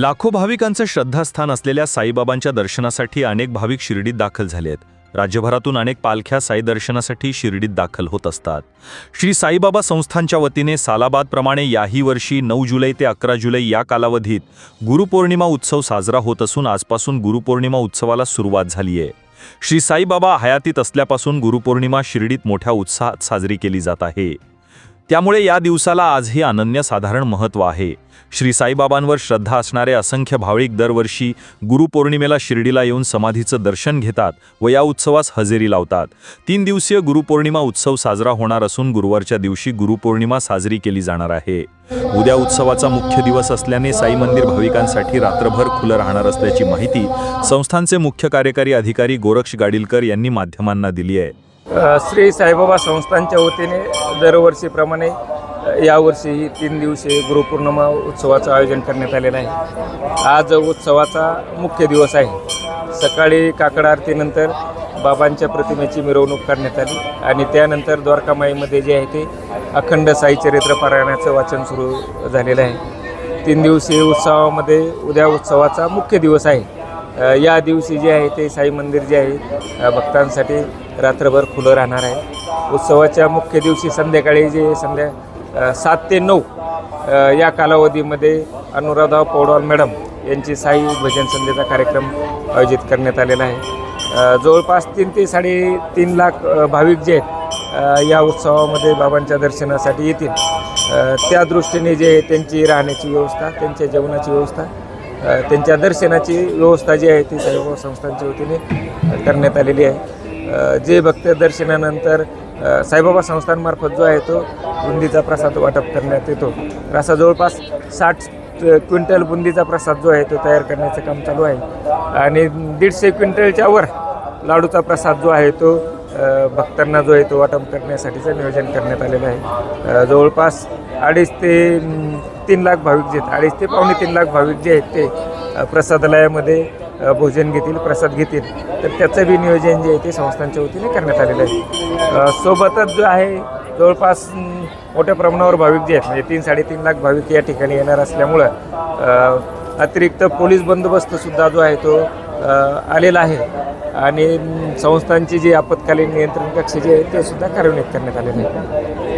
लाखो भाविकांचं श्रद्धास्थान असलेल्या साईबाबांच्या दर्शनासाठी अनेक भाविक शिर्डीत दाखल झाले आहेत. राज्यभरातून अनेक पालख्या साई दर्शनासाठी शिर्डीत दाखल होत असतात. श्री साईबाबा संस्थांच्या वतीने सालाबादप्रमाणे याही वर्षी नऊ जुलै ते अकरा जुलै या कालावधीत गुरुपौर्णिमा उत्सव साजरा होत असून आजपासून गुरुपौर्णिमा उत्सवाला सुरुवात झाली आहे. श्री साईबाबा हयातीत असल्यापासून गुरुपौर्णिमा शिर्डीत मोठ्या उत्साहात साजरी केली जात आहे. त्यामुळे या दिवसाला आजही अनन्यसाधारण महत्त्व आहे. श्री साईबाबांवर श्रद्धा असणारे असंख्य भाविक दरवर्षी गुरुपौर्णिमेला शिर्डीला येऊन समाधीचं दर्शन घेतात व या उत्सवास हजेरी लावतात. तीन दिवसीय गुरुपौर्णिमा उत्सव साजरा होणार असून गुरुवारच्या दिवशी गुरुपौर्णिमा साजरी केली जाणार आहे. उद्या उत्सवाचा मुख्य दिवस असल्याने साई मंदिर भाविकांसाठी रात्रभर खुलं राहणार असल्याची माहिती संस्थांचे मुख्य कार्यकारी अधिकारी गोरक्ष गाडीलकर यांनी माध्यमांना दिली आहे. श्री साईबाबा संस्थांच्या वतीने दरवर्षीप्रमाणे यावर्षीही तीन दिवसीय गुरुपौर्णिमा उत्सवाचं आयोजन करण्यात आलेलं आहे. आज उत्सवाचा मुख्य दिवस आहे. सकाळी काकड आरतीनंतर बाबांच्या प्रतिमेची मिरवणूक करण्यात आली आणि त्यानंतर द्वारकामाईमध्ये जे आहे ते अखंड साई चरित्र पारायणाचं वाचन सुरू झालेलं आहे. तीन दिवसीय उत्सवामध्ये उद्या उत्सवाचा मुख्य दिवस आहे. या दिवशी जे आहे ते साई मंदिर जे आहे भक्तांसाठी रात्रभर खुलं राहणार आहे. उत्सवाच्या मुख्य दिवशी संध्याकाळी जे संध्या सात ते नऊ या कालावधीमध्ये अनुराधा पौडवाल मॅडम यांची साई भजन संध्येचा कार्यक्रम आयोजित करण्यात आलेला आहे. जवळपास तीन ते साडेतीन लाख भाविक जे आहेत या उत्सवामध्ये बाबांच्या दर्शनासाठी येतील. त्या दृष्टीने जे त्यांची राहण्याची व्यवस्था त्यांच्या जेवणाची व्यवस्था त्यांच्या दर्शनाची व्यवस्था जी आहे ती साईबाबा संस्थांच्या वतीने करण्यात आलेली आहे. जे भक्त दर्शनानंतर साईबाबा संस्थांमार्फत जो आहे तो बुंदीचा प्रसाद वाटप करण्यात येतो. असा जवळपास साठ क्विंटल बुंदीचा प्रसाद जो आहे तो तयार करण्याचं काम चालू आहे. आणि दीडशे क्विंटलच्या वर लाडूचा प्रसाद जो आहे तो भक्तांना जो आहे तो वाटप करण्यासाठीचं नियोजन करण्यात आलेलं आहे. जवळपास अडीच ते तीन लाख भाविक जे आहेत अडीच ते पावणे तीन लाख भाविक जे आहेत ते प्रसादालयामध्ये भोजन घेतील प्रसाद घेतील. तर त्याचं बी नियोजन जे आहे ते संस्थांच्या वतीने करण्यात आलेलं आहे. सोबतच जो आहे जवळपास मोठ्या प्रमाणावर भाविक जे आहेत म्हणजे तीन साडेतीन लाख भाविक या ठिकाणी येणार असल्यामुळं अतिरिक्त पोलीस बंदोबस्तसुद्धा जो आहे तो आलेला आहे. आणि संस्थांची जी आपत्कालीन नियंत्रण कक्ष जे आहे ते सुद्धा कार्यान्वित करण्यात आलेले आहे